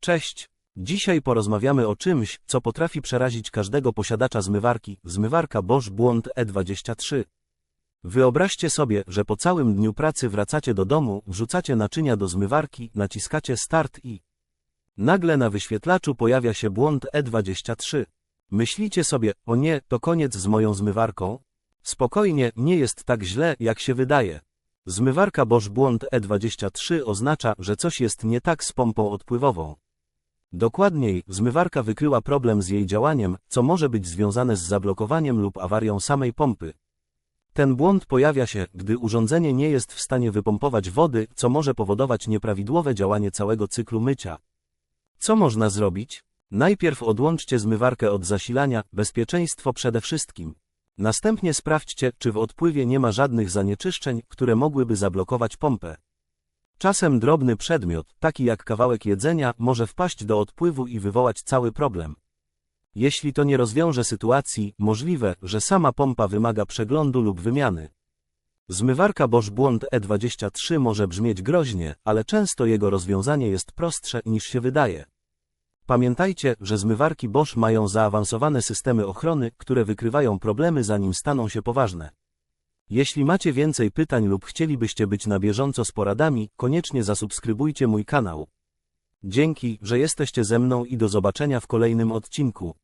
Cześć. Dzisiaj porozmawiamy o czymś, co potrafi przerazić każdego posiadacza zmywarki, zmywarka Bosch Błąd E23. Wyobraźcie sobie, że po całym dniu pracy wracacie do domu, wrzucacie naczynia do zmywarki, naciskacie start i nagle na wyświetlaczu pojawia się błąd E23. Myślicie sobie, o nie, to koniec z moją zmywarką? Spokojnie, nie jest tak źle, jak się wydaje. Zmywarka Bosch błąd E23 oznacza, że coś jest nie tak z pompą odpływową. Dokładniej, zmywarka wykryła problem z jej działaniem, co może być związane z zablokowaniem lub awarią samej pompy. Ten błąd pojawia się, gdy urządzenie nie jest w stanie wypompować wody, co może powodować nieprawidłowe działanie całego cyklu mycia. Co można zrobić? Najpierw odłączcie zmywarkę od zasilania, bezpieczeństwo przede wszystkim. Następnie sprawdźcie, czy w odpływie nie ma żadnych zanieczyszczeń, które mogłyby zablokować pompę. Czasem drobny przedmiot, taki jak kawałek jedzenia, może wpaść do odpływu i wywołać cały problem. Jeśli to nie rozwiąże sytuacji, możliwe, że sama pompa wymaga przeglądu lub wymiany. Zmywarka Bosch Błąd E23 może brzmieć groźnie, ale często jego rozwiązanie jest prostsze niż się wydaje. Pamiętajcie, że zmywarki Bosch mają zaawansowane systemy ochrony, które wykrywają problemy zanim staną się poważne. Jeśli macie więcej pytań lub chcielibyście być na bieżąco z poradami, koniecznie zasubskrybujcie mój kanał. Dzięki, że jesteście ze mną i do zobaczenia w kolejnym odcinku.